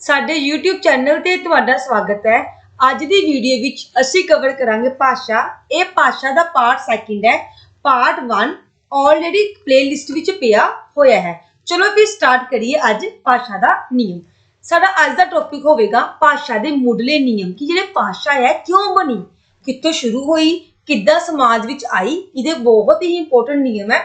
ਸਾਡੇ YouTube channel ਤੇ ਤੁਹਾਡਾ ਸਵਾਗਤ ਹੈ। ਅੱਜ ਦੀ ਵੀਡੀਓ ਵਿੱਚ ਅਸੀਂ ਕਵਰ ਕਰਾਂਗੇ ਭਾਸ਼ਾ। ਇਹ ਭਾਸ਼ਾ ਦਾ ਪਾਰਟ ਸੈਕਿੰਡ ਹੈ। ਪਾਰਟ 1 ਆਲਰੇਡੀ ਪਲੇਲਿਸਟ ਵਿੱਚ ਪਿਆ ਹੋਇਆ ਹੈ। ਚਲੋ ਫਿਰ ਸਟਾਰਟ ਕਰੀਏ ਅੱਜ ਭਾਸ਼ਾ ਦਾ ਨਿਯਮ। ਸਾਡਾ ਅੱਜ ਦਾ ਟੌਪਿਕ ਹੋਵੇਗਾ ਭਾਸ਼ਾ ਦੇ ਮੁੱਢਲੇ ਨਿਯਮ ਕਿ ਜਿਹੜੇ ਭਾਸ਼ਾ ਹੈ, ਕਿਉਂ ਬਣੀ? ਕਿੱਥੋਂ ਸ਼ੁਰੂ ਹੋਈ? ਕਿੱਦਾਂ ਸਮਾਜ ਵਿੱਚ ਆਈ? ਇਹਦੇ ਬਹੁਤ ਹੀ ਇੰਪੋਰਟੈਂਟ ਨਿਯਮ ਹੈ।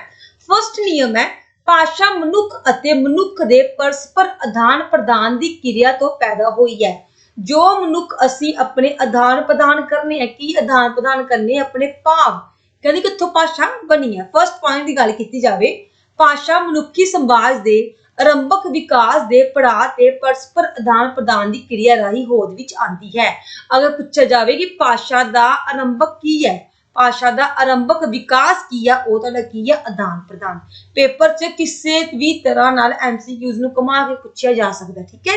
ਫਰਸਟ ਨਿਯਮ ਹੈ ਭਾਸ਼ਾ ਮਨੁੱਖ ਅਤੇ ਮਨੁੱਖ ਦੇ ਪਰਸਪਰ ਆਦਾਨ ਪ੍ਰਦਾਨ ਦੀ ਕਿਰਿਆ ਤੋਂ ਪੈਦਾ ਹੋਈ ਹੈ। ਜੋ ਮਨੁੱਖ ਅਸੀਂ ਆਪਣੇ ਆਦਾਨ ਪ੍ਰਦਾਨ ਕਰਨੇ ਹੈ ਕੀ ਆਦਾਨ ਪ੍ਰਦਾਨ ਕਰਨੇ ਆਪਣੇ ਭਾਵ। ਕਹਿੰਦੇ ਕਿੱਥੋਂ ਭਾਸ਼ਾ ਬਣੀ ਹੈ ਫਰਸਟ ਪੁਆਇੰਟ ਦੀ ਗੱਲ ਕੀਤੀ ਜਾਵੇ, ਭਾਸ਼ਾ ਮਨੁੱਖੀ ਸਮਾਜ ਦੇ, ਆਰੰਭਕ ਵਿਕਾਸ ਦੇ, ਪੜਾਅ ਤੇ ਪਰਸਪਰ ਆਦਾਨ ਪ੍ਰਦਾਨ ਦੀ ਕਿਰਿਆ ਰਾਹੀਂ ਹੋਂਦ ਵਿੱਚ ਆਉਂਦੀ ਹੈ। ਅਗਰ ਪੁੱਛਿਆ ਜਾਵੇ ਕਿ ਭਾਸ਼ਾ ਦਾ ਆਰੰਭਕ ਕੀ ਹੈ ਭਾਸ਼ਾ ਦਾ ਆਰੰਭਕ ਵਿਕਾਸ ਕੀ ਆ, ਉਹ ਤੁਹਾਡਾ ਕੀ ਆ, ਆਦਾਨ ਪ੍ਰਦਾਨ। ਪੇਪਰ 'ਚ ਕਿਸੇ ਵੀ ਤਰ੍ਹਾਂ ਨਾਲ ਐਮਸੀਕਿਊਜ਼ ਨੂੰ ਘੁਮਾ ਕੇ ਪੁੱਛਿਆ ਜਾ ਸਕਦਾ, ਠੀਕ ਹੈ?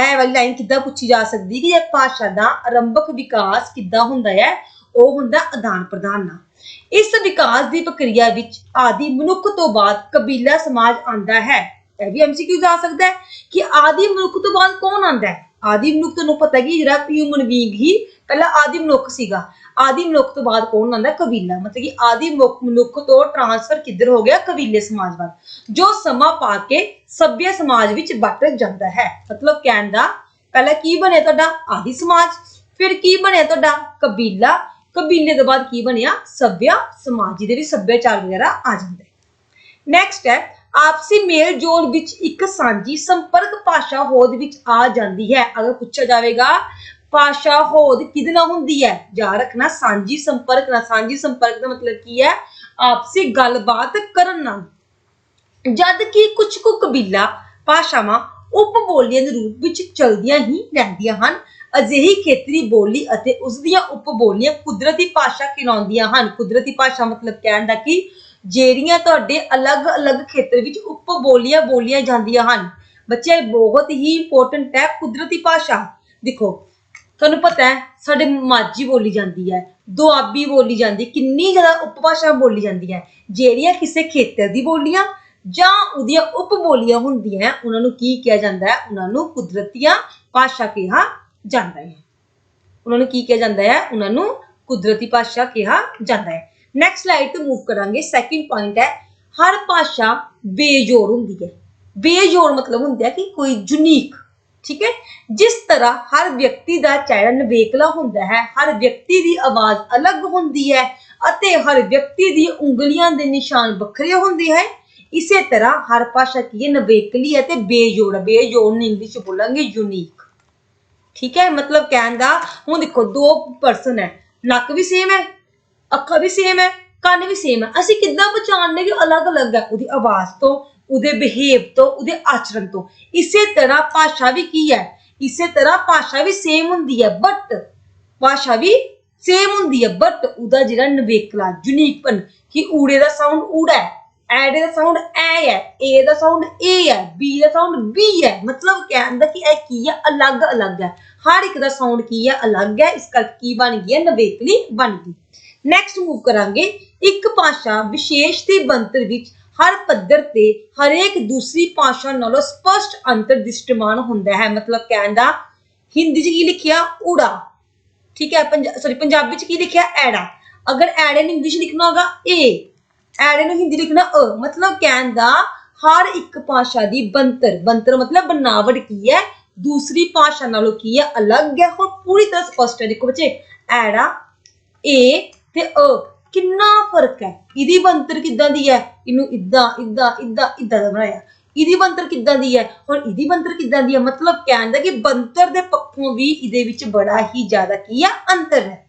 ਇਹ ਵਾਲੀ ਲਾਈਨ ਕਿੱਦਾਂ ਪੁੱਛੀ ਜਾ ਸਕਦੀ ਕਿ ਇਹ ਭਾਸ਼ਾ ਦਾ ਆਰੰਭਕ ਵਿਕਾਸ ਕਿੱਦਾਂ ਹੁੰਦਾ ਹੈ, ਉਹ ਹੁੰਦਾ ਆਦਾਨ ਪ੍ਰਦਾਨ ਨਾਲ। ਇਸ ਵਿਕਾਸ ਦੀ ਪ੍ਰਕਿਰਿਆ ਵਿੱਚ ਆਦੀ ਮਨੁੱਖ ਤੋਂ ਬਾਅਦ ਕਬੀਲਾ ਸਮਾਜ ਆਂਦਾ ਹੈ। ਇਹ ਵੀ ਐਮਸੀਕਿਊਜ਼ ਆ ਸਕਦਾ ਹੈ ਕਿ ਆਦੀ ਮਨੁੱਖ ਤੋਂ ਬਾਅਦ ਕੌਣ ਆਂਦਾ ਹੈ? ਆਦੀ ਮਨੁੱਖ ਤੁਹਾਨੂੰ ਪਤਾ ਕਿ ਜਿਹੜਾ ਹਿਊਮਨ ਬੀਇੰਗ ਹੀ ਪਹਿਲਾਂ ਆਦੀ ਮਨੁੱਖ ਸੀਗਾ। ਆਦੀ ਮਨੁੱਖ ਤੋਂ ਬਾਅਦ ਕੌਣ ਆਂਦਾ ਕਬੀਲਾ। ਮਤਲਬ ਕਿ ਆਦੀ ਮਨੁੱਖ ਤੋਂ ਟ੍ਰਾਂਸਫਰ ਕਿੱਧਰ ਹੋ ਗਿਆ? ਕਬੀਲੇ ਸਮਾਜ ਵੱਲ। ਜੋ ਸਮਾਂ ਪਾ ਕੇ ਸਭ्य ਸਮਾਜ ਵਿੱਚ ਵੱਟ ਜਾਂਦਾ ਹੈ। ਮਤਲਬ ਕਹਿਣ ਦਾ ਪਹਿਲਾਂ ਕੀ ਬਣਿਆ ਤੁਹਾਡਾ? ਆਦਿ ਸਮਾਜ। ਫਿਰ ਕੀ ਬਣਿਆ ਤੁਹਾਡਾ? ਕਬੀਲਾ। ਕਬੀਲੇ ਤੋਂ ਬਾਅਦ ਕੀ ਬਣਿਆ? ਸੱਭਿਆ ਸਮਾਜ ਜਿਹਦੇ ਵਿੱਚ ਸੱਭਿਆਚਾਰ ਵਗੈਰਾ ਆ ਜਾਂਦਾ। ਹੈ ਨੈਕਸਟ ਹੈ ਆਪਸੀ ਮੇਲ ਜੋਲ ਵਿੱਚ ਇੱਕ ਸਾਂਝੀ ਸੰਪਰਕ ਭਾਸ਼ਾ ਹੋਂਦ ਵਿੱਚ ਆ ਜਾਂਦੀ ਹੈ। ਅਗਰ ਪੁੱਛਿਆ ਜਾਵੇਗਾ, ਭਾਸ਼ਾ ਹੋਂਦ ਕਿਹਦੇ ਨਾਲ ਹੁੰਦੀ ਹੈ? ਜਾ ਰੱਖਣਾ, ਸਾਂਝੀ ਸੰਪਰਕ ਨਾਲ। ਸਾਂਝੀ ਸੰਪਰਕ ਦਾ ਮਤਲਬ ਕੀ ਹੈ? ਆਪਸੀ ਗੱਲਬਾਤ ਕਰਨ ਨਾਲ। ਜਦ ਕਿ ਕੁਝ ਕੁ ਕਬੀਲਾ ਭਾਸ਼ਾਵਾਂ ਉਪ ਬੋਲੀਆਂ ਦੇ ਰੂਪ ਵਿੱਚ ਚਲਦੀਆਂ ਹੀ ਰਹਿੰਦੀਆਂ ਹਨ। ਅਜਿਹੀ ਖੇਤਰੀ ਬੋਲੀ ਅਤੇ ਉਸ ਦੀਆਂ ਉਪਬੋਲੀਆਂ ਕੁਦਰਤੀ ਭਾਸ਼ਾ ਕਹਿਲਾਉਂਦੀਆਂ ਹਨ। ਕੁਦਰਤੀ ਭਾਸ਼ਾ ਮਤਲਬ ਕਹਿਣ ਦਾ ਕਿ? ਜਿਹੜੀਆਂ ਤੁਹਾਡੇ ਅਲੱਗ-ਅਲੱਗ ਖੇਤਰ ਵਿੱਚ ਉਪਬੋਲੀਆਂ ਬੋਲੀਆਂ ਜਾਂਦੀਆਂ ਹਨ। ਬੱਚੇ ਇਹ ਬਹੁਤ ਹੀ ਇੰਪੋਰਟੈਂਟ ਹੈ ਕੁਦਰਤੀ ਭਾਸ਼ਾ। ਦੇਖੋ, ਤੁਹਾਨੂੰ ਪਤਾ ਹੈ, ਸਾਡੇ ਮਾਝੀ ਬੋਲੀ ਜਾਂਦੀ ਹੈ, ਦੁਆਬੀ ਬੋਲੀ ਜਾਂਦੀ, ਕਿੰਨੀ ਜ਼ਿਆਦਾ ਉਪਭਾਸ਼ਾ ਬੋਲੀ ਜਾਂਦੀ ਹੈ। ਜਿਹੜੀਆਂ ਕਿਸੇ ਖੇਤਰ ਦੀ ਬੋਲੀਆਂ ਜਾਂ ਉਹਦੀਆਂ ਉਪਬੋਲੀਆਂ ਹੁੰਦੀਆਂ ਉਹਨਾਂ ਨੂੰ ਕੀ ਕਿਹਾ ਜਾਂਦਾ ਹੈ? ਉਹਨਾਂ ਨੂੰ ਕੁਦਰਤੀਆਂ ਭਾਸ਼ਾ ਕਿਹਾ ਜਾਂਦਾ ਹੈ। ਉਹਨਾਂ ਨੂੰ ਕੀ ਕਿਹਾ ਜਾਂਦਾ ਹੈ? ਉਹਨਾਂ ਨੂੰ ਕੁਦਰਤੀ ਭਾਸ਼ਾ ਕਿਹਾ ਜਾਂਦਾ ਹੈ। ਨੈਕਸਟ ਸਲਾਈਡ ਤੇ ਮੂਵ ਕਰਾਂਗੇ। ਸੈਕਿੰਡ ਪੁਆਇੰਟ ਹੈ, ਹਰ ਭਾਸ਼ਾ ਬੇਜੋੜ ਹੁੰਦੀ ਹੈ। ਬੇਜੋੜ ਮਤਲਬ ਹੁੰਦਾ ਹੈ ਕਿ ਕੋਈ ਯੂਨੀਕ ਠੀਕ ਹੈ? ਜਿਸ ਤਰ੍ਹਾਂ ਹਰ ਵਿਅਕਤੀ ਦਾ ਚਿਹਰਾ ਨਵੇਕਲਾ ਹੁੰਦਾ ਹੈ, ਹਰ ਵਿਅਕਤੀ ਦੀ ਆਵਾਜ਼ ਅਲੱਗ ਹੁੰਦੀ ਹੈ ਅਤੇ ਹਰ ਵਿਅਕਤੀ ਦੀ ਉਂਗਲੀਆਂ ਦੇ ਨਿਸ਼ਾਨ ਵੱਖਰੇ ਹੁੰਦੇ ਹੈ। ਇਸੇ ਤਰ੍ਹਾਂ ਹਰ ਭਾਸ਼ਾ ਕੀ ਹੈ? ਨਵੇਕਲੀ ਹੈ ਤੇ ਬੇਜੋੜ ਬੇਜੋੜ ਨੂੰ ਇੰਗਲਿਸ਼ ਬੋਲਾਂਗੇ ਯੂਨੀਕ ਠੀਕ ਹੈ? ਮਤਲਬ ਕਹਿਣ ਦਾ, ਹੁਣ ਦੇਖੋ, ਦੋ ਪਰਸਨ ਹੈ। ਨੱਕ ਵੀ ਸੇਮ ਹੈ ਅੱਖਾਂ ਵੀ ਸੇਮ ਹੈ, ਕੰਨ ਵੀ ਸੇਮ ਹੈ। ਅਸੀਂ ਕਿੱਦਾਂ ਪਛਾਣਨੇ ਕਿ ਅਲੱਗ-ਅਲੱਗ ਹੈ? ਉਹਦੀ ਆਵਾਜ਼ ਤੋਂ, ਉਹਦੇ ਬਿਹੇਵ ਤੋਂ, ਉਹਦੇ ਆਚਰਣ ਤੋਂ। ਇਸੇ ਤਰ੍ਹਾਂ ਭਾਸ਼ਾ ਵੀ ਕੀ ਹੈ? ਇਸੇ ਤਰ੍ਹਾਂ ਭਾਸ਼ਾ ਵੀ ਸੇਮ ਹੁੰਦੀ ਹੈ ਬਟ ਭਾਸ਼ਾ ਵੀ ਸੇਮ ਹੁੰਦੀ ਹੈ ਬਟ ਉਹਦਾ ਜਿਹੜਾ ਨਵੇਕਲਾ ਯੂਨੀਕਪਨ ਕਿ ਊੜੇ ਦਾ ਸਾਊਂਡ ਊੜਾ ਹੈ ਐੜੇ ਦਾ ਸਾਊਂਡ ਐ ਹੈ, ਏ ਦਾ ਸਾਊਂਡ ਏ ਹੈ, ਬੀ ਦਾ ਸਾਊਂਡ ਬੀ ਹੈ। ਮਤਲਬ ਕਹਿਦਾ ਕਿ ਇਹ ਕੀ ਹੈ? ਅਲੱਗ-ਅਲੱਗ ਹੈ। ਹਰ ਇੱਕ ਦਾ ਸਾਊਂਡ ਕੀ ਹੈ? ਅਲੱਗ ਹੈ। ਇਸ ਕਰਕੇ ਕੀ ਬਣ ਗਈ ਹੈ? ਨਵੇਕਲੀ ਬਣ ਗਈ। ਨੈਕਸਟ ਮੂਵ ਕਰਾਂਗੇ। ਇੱਕ ਭਾਸ਼ਾ ਵਿਸ਼ੇਸ਼ ਤੇ ਬੰਤਰ ਵਿੱਚ ਹਰ ਪੱਧਰ ਤੇ ਹਰੇਕ ਦੂਸਰੀ ਭਾਸ਼ਾ ਨਾਲੋਂ ਸਪਸ਼ਟ ਅੰਤਰ ਦ੍ਰਿਸ਼ਟਮਾਨ ਹੁੰਦਾ ਹੈ। ਮਤਲਬ ਕਹਿਣ ਦਾ ਹਿੰਦੀ 'ਚ ਕੀ ਲਿਖਿਆ? ਉੜਾ ਠੀਕ ਹੈ ਸੌਰੀ ਪੰਜਾਬੀ 'ਚ ਕੀ ਲਿਖਿਆ? ਐੜਾ। ਅਗਰ ਐੜੇ ਨੂੰ ਇੰਗਲਿਸ਼ ਲਿਖਣਾ ਹੋਗਾ ਏ ਐੜੇ ਨੂੰ ਹਿੰਦੀ ਲਿਖਣਾ ਅ। ਮਤਲਬ ਕਹਿਣ ਦਾ ਹਰ ਇੱਕ ਭਾਸ਼ਾ ਦੀ ਬੰਤਰ ਬੰਤਰ ਮਤਲਬ ਬਨਾਵਟ ਕੀ ਹੈ? ਦੂਸਰੀ ਭਾਸ਼ਾ ਨਾਲੋਂ ਕੀ ਹੈ? ਅਲੱਗ ਹੈ। ਹੋਰ ਪੂਰੀ ਤਰ੍ਹਾਂ ਸਪਸ਼ਟ ਹੈ। ਦੇਖੋ ਬੱਚੇ, ਐੜਾ ਏ ਤੇ ਅ, ਕਿੰਨਾ ਫ਼ਰਕ ਹੈ? ਇਹਦੀ ਬਣਤਰ ਕਿੱਦਾਂ ਦੀ ਹੈ? ਇਹਨੂੰ ਇਦਾਂ ਇਦਾਂ ਇਦਾਂ ਇਦਾਂ ਦਾ ਬਣਾਇਆ। ਇਹਦੀ ਬਣਤਰ ਕਿੱਦਾਂ ਦੀ ਹੈ? ਹੁਣ ਇਹਦੀ ਬੰਤਰ ਕਿੱਦਾਂ ਦੀ ਹੈ? ਮਤਲਬ ਕਹਿਣ ਕਿ ਬੰਤਰ ਦੇ ਪੱਖੋਂ ਵੀ ਇਹਦੇ ਵਿੱਚ ਬੜਾ ਹੀ ਜ਼ਿਆਦਾ ਕੀ ਆ? ਅੰਤਰ ਹੈ।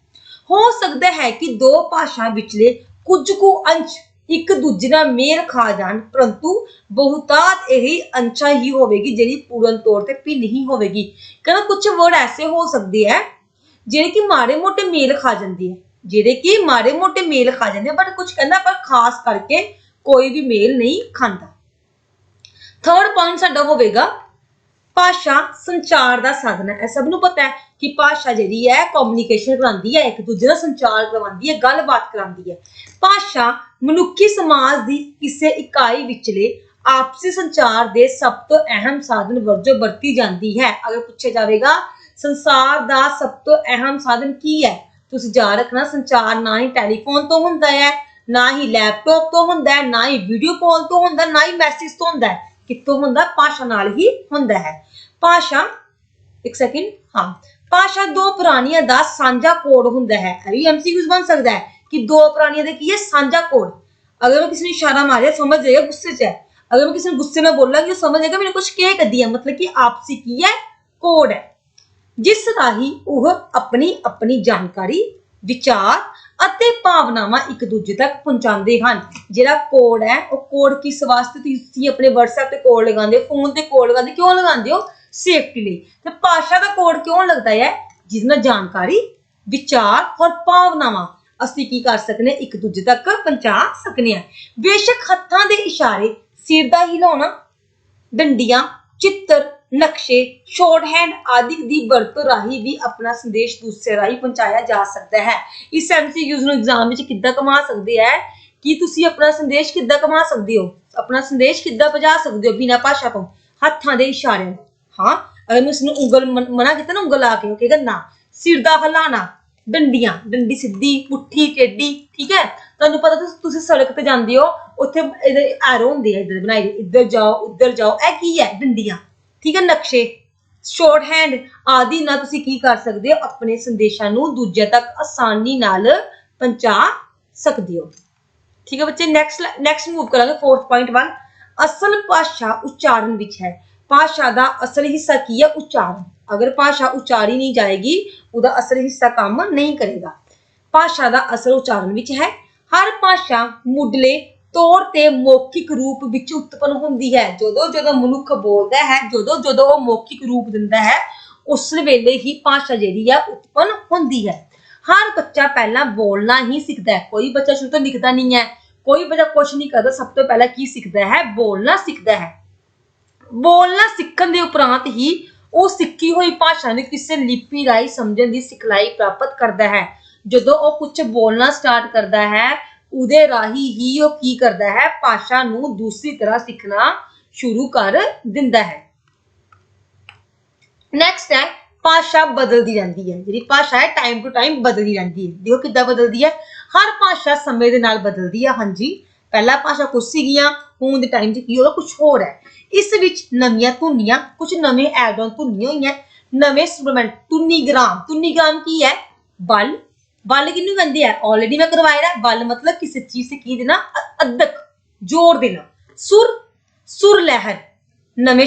ਹੋ ਸਕਦਾ ਹੈ ਕਿ ਦੋ ਭਾਸ਼ਾ ਵਿਚਲੇ ਕੁਝ ਕੁ ਅੰਸ਼ ਇੱਕ ਦੂਜੇ ਨਾਲ ਮੇਲ ਖਾ ਜਾਣ, ਪਰੰਤੂ ਬਹੁਤਾਤ ਇਹ ਅੰਸ਼ਾ ਹੀ ਹੋਵੇਗੀ ਜਿਹੜੀ ਪੂਰਨ ਤੌਰ ਤੇ ਵੀ ਨਹੀਂ ਹੋਵੇਗੀ। ਕਹਿੰਦਾ ਕੁਝ ਵਰਡ ਐਸੇ ਹੋ ਸਕਦੇ ਹੈ, ਜਿਹੜੇ ਕਿ ਮਾੜੇ ਮੋਟੇ ਮੇਲ ਖਾ ਜਾਂਦੀ ਹੈ। ਜਿਹੜੇ ਕਿ ਮਾੜੇ ਮੋਟੇ ਮੇਲ ਖਾ ਜਾਂਦੇ ਬਟ ਕੁਝ ਕਹਿੰਦਾ ਪਰ ਖਾਸ ਕਰਕੇ ਕੋਈ ਵੀ ਮੇਲ ਨਹੀਂ ਖਾਂਦਾ। ਥਰਡ ਪੁਆਇੰਟ ਸਾਡਾ ਹੋਵੇਗਾ, ਭਾਸ਼ਾ ਸੰਚਾਰ ਦਾ ਸਾਧਨ ਹੈ। ਇਹ ਸਭ ਨੂੰ ਪਤਾ ਹੈ ਕਿ ਭਾਸ਼ਾ ਜਿਹੜੀ ਹੈ ਕਮਿਊਨੀਕੇਸ਼ਨ ਕਰਾਉਂਦੀ ਹੈ, ਇੱਕ ਦੂਜੇ ਦਾ ਸੰਚਾਰ ਕਰਵਾਉਂਦੀ ਹੈ, ਗੱਲਬਾਤ ਕਰਾਉਂਦੀ ਹੈ। ਭਾਸ਼ਾ ਮਨੁੱਖੀ ਸਮਾਜ ਦੀ ਕਿਸੇ ਇਕਾਈ ਵਿਚਲੇ ਆਪਸੀ ਸੰਚਾਰ ਦੇ ਸਭ ਤੋਂ ਅਹਿਮ ਸਾਧਨ ਵਜੋਂ ਵਰਤੀ ਜਾਂਦੀ ਹੈ। ਅਗਰ ਪੁੱਛਿਆ ਜਾਵੇਗਾ, ਸੰਸਾਰ ਦਾ ਸਭ ਤੋਂ ਅਹਿਮ ਸਾਧਨ ਕੀ ਹੈ? ਤੁਸੀਂ ਯਾਦ ਰੱਖਣਾ ਸੰਚਾਰ ਨਾ ਹੀ ਟੈਲੀਫੋਨ ਤੋਂ ਹੁੰਦਾ ਹੈ ਨਾ ਹੀ ਲੈਪਟਾਪ ਤੋਂ ਹੁੰਦਾ ਹੈ ਨਾ ਹੀ ਵੀਡੀਓ ਕਾਲ ਤੋਂ ਹੁੰਦਾ ਨਾ ਹੀ ਮੈਸੇਜ ਤੋਂ ਹੁੰਦਾ ਹੈ ਕਿੱਥੋਂ ਹੁੰਦਾ ਭਾਸ਼ਾ ਨਾਲ ਹੀ ਹੁੰਦਾ ਹੈ ਭਾਸ਼ਾ ਇੱਕ ਸੈਕਿੰਡ ਹਾਂ ਭਾਸ਼ਾ ਦੋ ਪ੍ਰਾਣੀਆਂ ਦਾ ਸਾਂਝਾ ਕੋਡ ਹੁੰਦਾ ਹੈ ਇਹ ਵੀ ਐਮਸੀਕਿਊਜ਼ ਬਣ ਸਕਦਾ ਹੈ ਕਿ ਦੋ ਪ੍ਰਾਣੀਆਂ ਦੇ ਕੀ ਹੈ ਸਾਂਝਾ ਕੋਡ ਅਗਰ ਮੈਂ ਕਿਸੇ ਨੂੰ ਇਸ਼ਾਰਾ ਮਾਰਿਆ ਸਮਝ ਜਾਏਗਾ ਗੁੱਸੇ 'ਚ ਹੈ ਅਗਰ ਮੈਂ ਕਿਸੇ ਨੂੰ ਗੁੱਸੇ ਨਾਲ ਬੋਲਾਂਗੀ ਉਹ ਸਮਝ ਜਾਏਗਾ ਮੈਨੂੰ ਕੁਝ ਕਹਿ ਕਦੀ ਹੈ ਮਤਲਬ ਕਿ ਆਪਸੀ ਕੀ ਹੈ ਕੋਡ ਹੈ ਜਿਸ ਰਾਹੀਂ ਉਹ ਆਪਣੀ ਆਪਣੀ ਜਾਣਕਾਰੀ, ਵਿਚਾਰ ਅਤੇ ਭਾਵਨਾਵਾਂ ਇੱਕ ਦੂਜੇ ਤੱਕ ਪਹੁੰਚਾਉਂਦੇ ਹਨ। ਜਿਹੜਾ ਕੋਡ ਹੈ, ਉਹ ਕੋਡ ਕਿਸ ਵਾਸਤੇ ਤੁਸੀਂ ਆਪਣੇ WhatsApp ਤੇ ਕੋਡ ਲਗਾਉਂਦੇ ਹੋ ਫੋਨ ਤੇ ਕੋਡ ਲਗਾਉਂਦੇ ਕਿਉਂ ਲਗਾਉਂਦੇ ਹੋ? ਸੇਫਟੀ ਲਈ। ਤੇ ਭਾਸ਼ਾ ਦਾ ਕੋਡ ਕਿਉਂ ਲੱਗਦਾ ਹੈ? ਜਿਸ ਨਾਲ ਜਾਣਕਾਰੀ, ਵਿਚਾਰ ਔਰ ਭਾਵਨਾਵਾਂ ਅਸੀਂ ਕੀ ਕਰ ਸਕਨੇ, ਇੱਕ ਦੂਜੇ ਤੱਕ ਪਹੁੰਚਾ ਸਕਨੇ ਆ ਬੇਸ਼ੱਕ ਹੱਥਾਂ ਦੇ ਇਸ਼ਾਰੇ ਸਿਰ ਦਾ ਹਿਲਾਉਣਾ, ਡੰਡੀਆਂ, ਚਿੱਤਰ ਨਕਸ਼ੇ ਸ਼ੋਰਟ ਹੈਂਡ ਆਦਿ ਦੀ ਵਰਤੋਂ ਰਾਹੀਂ ਵੀ ਆਪਣਾ ਸੰਦੇਸ਼ ਦੂਸਰੇ ਰਾਹੀਂ ਪਹੁੰਚਾਇਆ ਜਾ ਸਕਦਾ ਹੈ। ਇਸ ਐਮਸੀਕਿਊਜ਼ ਨੂੰ ਐਗਜ਼ਾਮ ਵਿੱਚ ਕਿੱਦਾਂ ਕਮਾ ਸਕਦੇ ਹੈ ਕਿ ਤੁਸੀਂ ਆਪਣਾ ਸੰਦੇਸ਼ ਕਿੱਦਾਂ ਕਮਾ ਸਕਦੇ ਹੋ? ਆਪਣਾ ਸੰਦੇਸ਼ ਕਿੱਦਾਂ ਪਹੁੰਚਾ ਸਕਦੇ ਹੋ ਬਿਨਾਂ ਭਾਸ਼ਾ ਤੋਂ? ਹੱਥਾਂ ਦੇ ਇਸ਼ਾਰਿਆਂ ਹਾਂ, ਅਗਰ ਮੈਂ ਉਸਨੂੰ ਉਂਗਲ ਮਨਾ ਕੀਤਾ ਨਾ ਉਂਗਲ ਆ ਕੇ, ਉਹ ਕਹੇਗਾ ਨਾ। ਸਿਰ ਦਾ ਹਿਲਾਣਾ, ਡੰਡੀਆਂ, ਡੰਡੀ ਸਿੱਧੀ, ਪੁੱਠੀ, ਟੇਢੀ, ਠੀਕ ਹੈ ਤੁਹਾਨੂੰ ਪਤਾ ਤੁਸੀਂ ਸੜਕ ਤੇ ਜਾਂਦੇ ਹੋ, ਉੱਥੇ ਇਹਦੇ ਐਰੋ ਹੁੰਦੇ ਆ ਇੱਧਰ ਬਣਾਏ ਇੱਧਰ ਜਾਓ, ਉੱਧਰ ਜਾਓ, ਇਹ ਕੀ ਹੈ ਡੰਡੀਆਂ। ਠੀਕ ਹੈ ਨਕਸ਼ੇ ਸ਼ਾਰਟ ਹੈਂਡ ਆਦਿ ਨਾਲ ਤੁਸੀਂ ਕੀ ਕਰ ਸਕਦੇ ਹੋ? ਆਪਣੇ ਸੰਦੇਸ਼ਾਂ ਨੂੰ ਦੂਜਿਆਂ ਤੱਕ ਆਸਾਨੀ ਨਾਲ ਪਹੁੰਚਾ ਸਕਦੇ ਹੋ। ਠੀਕ ਹੈ ਬੱਚੇ ਨੈਕਸਟ ਨੈਕਸਟ ਮੂਵ ਕਰਾਂਗੇ 4.1 ਅਸਲ ਭਾਸ਼ਾ ਉਚਾਰਨ ਵਿੱਚ ਹੈ। ਭਾਸ਼ਾ ਦਾ ਅਸਲ ਹਿੱਸਾ ਕੀ ਹੈ ਉਚਾਰਨ। ਅਗਰ ਭਾਸ਼ਾ ਉਚਾਰੀ ਨਹੀਂ ਜਾਏਗੀ, ਉਹਦਾ ਅਸਲ ਹਿੱਸਾ ਕੰਮ ਨਹੀਂ ਕਰੇਗਾ। ਭਾਸ਼ਾ ਦਾ ਅਸਲ ਉਚਾਰਨ ਵਿੱਚ ਹੈ। ਹਰ ਭਾਸ਼ਾ ਮੁੱਢਲੇ ਤੌਰ ਤੇ ਮੌਖਿਕ ਰੂਪ ਵਿੱਚ ਉਤਪਨ ਹੁੰਦੀ ਹੈ। ਜਦੋਂ ਜਦੋਂ ਮਨੁੱਖ ਬੋਲਦਾ ਹੈ, ਜਦੋਂ ਜਦੋਂ ਉਹ ਮੌਖਿਕ ਰੂਪ ਦਿੰਦਾ ਹੈ, ਉਸ ਵੇਲੇ ਹੀ ਭਾਸ਼ਾ ਜਿਹੜੀ ਹੈ ਉਤਪਨ ਹੁੰਦੀ ਹੈ। ਹਰ ਬੱਚਾ ਪਹਿਲਾਂ ਬੋਲਣਾ ਹੀ ਸਿੱਖਦਾ ਹੈ। ਕੋਈ ਬੱਚਾ ਸ਼ੁਰੂ ਤੋਂ ਲਿਖਦਾ ਨਹੀਂ ਹੈ। ਕੋਈ ਬੱਚਾ ਕੁਝ ਨਹੀਂ ਕਰਦਾ। ਸਭ ਤੋਂ ਪਹਿਲਾਂ ਕੀ ਸਿੱਖਦਾ ਹੈ? ਬੋਲਣਾ ਸਿੱਖਦਾ ਹੈ। ਬੋਲਣਾ ਸਿੱਖਣ ਦੇ ਉਪਰੰਤ ਹੀ ਉਹ ਸਿੱਖੀ ਹੋਈ ਭਾਸ਼ਾ ਨੂੰ ਕਿਸੇ ਲਿਪੀ ਰਾਹੀਂ ਸਮਝਣ ਦੀ ਸਿਖਲਾਈ ਪ੍ਰਾਪਤ ਕਰਦਾ ਹੈ। ਜਦੋਂ ਉਹ ਕੁਝ ਬੋਲਣਾ ਸਟਾਰਟ ਕਰਦਾ ਹੈ ਉਹਦੇ ਰਾਹੀਂ ਹੀ ਉਹ ਕੀ ਕਰਦਾ ਹੈ? ਭਾਸ਼ਾ ਨੂੰ ਦੂਸਰੀ ਤਰ੍ਹਾਂ ਸਿੱਖਣਾ ਸ਼ੁਰੂ ਕਰ ਦਿੰਦਾ ਹੈ। ਨੈਕਸਟ ਹੈ, ਭਾਸ਼ਾ ਬਦਲਦੀ ਰਹਿੰਦੀ ਹੈ। ਜਿਹੜੀ ਭਾਸ਼ਾ ਹੈ ਟਾਈਮ ਟੂ ਟਾਈਮ ਬਦਲਦੀ ਰਹਿੰਦੀ ਹੈ। ਦੇਖੋ ਕਿੱਦਾਂ ਬਦਲਦੀ ਹੈ। ਹਰ ਭਾਸ਼ਾ ਸਮੇਂ ਦੇ ਨਾਲ ਬਦਲਦੀ ਹੈ। ਹਾਂਜੀ, ਪਹਿਲਾ ਭਾਸ਼ਾ ਕੁਝ ਸੀਗੀਆਂ, ਹੁਣ ਦੇ ਟਾਈਮ 'ਚ ਕੀ ਹੋ ਰਿਹਾ? ਕੁਝ ਹੋਰ ਹੈ। ਇਸ ਵਿੱਚ ਨਵੀਆਂ ਧੁਨੀਆਂ ਕੁਝ ਨਵੇਂ ਐਡ ਆਨ ਧੁਨੀਆਂ ਹੋਈਆਂ। ਨਵੇਂ ਸਪਲੀਮੈਂਟ ਧੁਨੀਗ੍ਰਾਮ। ਧੁਨੀਗ੍ਰਾਮ ਕੀ ਹੈ? ਬਲ ਬਲ ਕਿਹਨੂੰ ਕਹਿੰਦੇ ਆ? ਆਲਰੇਡੀ ਮੈਂ ਕਰਵਾਇਆ। ਹੈ ਬਲ ਮਤਲਬ ਕਿਸੇ ਚੀਜ਼ ਤੇ ਕੀ ਦੇਣਾ? ਅ- ਅਦਕ, ਜ਼ੋਰ ਦੇਣਾ। ਸੁਰ ਸੁਰ ਲਹਿਰ। ਨਵੇਂ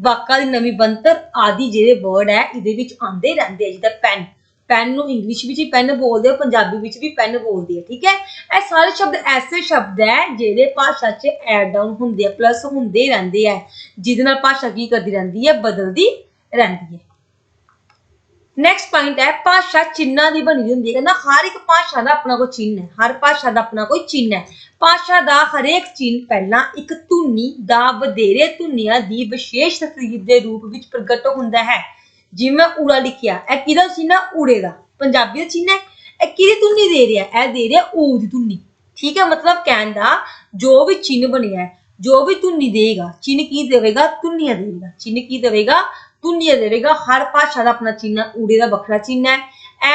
ਵਾਕਾਂ ਦੀ ਨਵੀਂ ਬੰਤਰ ਆਦਿ ਜਿਹੜੇ ਵਰਡ ਹੈ, ਇਹਦੇ ਵਿੱਚ ਆਉਂਦੇ ਰਹਿੰਦੇ ਆ, ਜਿੱਦਾਂ ਪੈਨ ਪੈਨ ਨੂੰ ਇੰਗਲਿਸ਼ ਵਿੱਚ ਵੀ ਪੈਨ ਬੋਲਦੇ ਆ, ਪੰਜਾਬੀ ਵਿੱਚ ਵੀ ਪੈਨ ਬੋਲਦੇ ਆ, ਠੀਕ ਹੈ? ਇਹ ਸਾਰੇ ਸ਼ਬਦ ਐਸੇ ਸ਼ਬਦ ਹੈ, ਜਿਹੜੇ ਭਾਸ਼ਾ 'ਚ ਐਡ ਡਾਊਨ ਹੁੰਦੇ ਆ ਪਲੱਸ ਹੁੰਦੇ ਰਹਿੰਦੇ ਆ। ਜਿਹਦੇ ਨਾਲ ਭਾਸ਼ਾ ਕੀ ਕਰਦੀ ਰਹਿੰਦੀ ਹੈ ਬਦਲਦੀ ਰਹਿੰਦੀ ਹੈ ਨੈਕਸਟ ਪੁਆਇੰਟ ਹੈ, ਭਾਸ਼ਾ ਚਿੰਨ੍ਹਾਂ ਦੀ ਬਣੀ ਹੁੰਦੀ ਹੈ। ਕਹਿੰਦਾ ਹਰ ਇੱਕ ਭਾਸ਼ਾ ਦਾ ਆਪਣਾ ਕੋਈ ਚਿੰਨ੍ਹ ਹੈ, ਹਰ ਭਾਸ਼ਾ ਦਾ ਆਪਣਾ ਕੋਈ ਚਿੰਨ੍ਹ ਹੈ। ਭਾਸ਼ਾ ਦਾ ਹਰੇਕ ਚਿੰਨ੍ਹ ਪਹਿਲਾਂ ਇੱਕ ਧੁਨੀ ਦਾ ਵਧੇਰੇ ਧੁਨੀਆਂ ਦੀ ਵਿਸ਼ੇਸ਼ ਤਸਵੀਰ ਦੇ ਰੂਪ ਵਿੱਚ ਪ੍ਰਗਟ ਹੁੰਦਾ ਹੈ। ਜਿਵੇਂ ਊੜਾ ਲਿਖਿਆ, ਇਹ ਕਿਹਦਾ ਚਿੰਨ੍ਹ ਹੈ ਊੜੇ ਦਾ। ਪੰਜਾਬੀ ਦਾ ਚਿੰਨ੍ਹ ਹੈ। ਇਹ ਕਿਹਦੀ ਧੁਨੀ ਦੇ ਰਿਹਾ? ਇਹ ਦੇ ਰਿਹਾ ਊ ਦੀ ਧੁਨੀ। ਠੀਕ ਹੈ, ਮਤਲਬ ਕਹਿਣ ਦਾ ਜੋ ਵੀ ਚਿੰਨ੍ਹ ਬਣਿਆ ਹੈ, ਜੋ ਵੀ ਧੁਨੀ ਦੇਗਾ, ਚਿੰਨ੍ਹ ਕੀ ਦੇਵੇਗਾ? ਧੁਨੀਆਂ ਦੇਵੇਗਾ। ਚਿੰਨ੍ਹ ਕੀ ਦੇਵੇਗਾ? ਧੁਨੀਆਂ ਦੇਵੇਗਾ ਹਰ ਭਾਸ਼ਾ ਦਾ ਆਪਣਾ ਚਿੰਨ੍ਹ ਹੈ ਊੜੇ ਦਾ ਵੱਖਰਾ ਚਿੰਨ੍ਹ ਹੈ,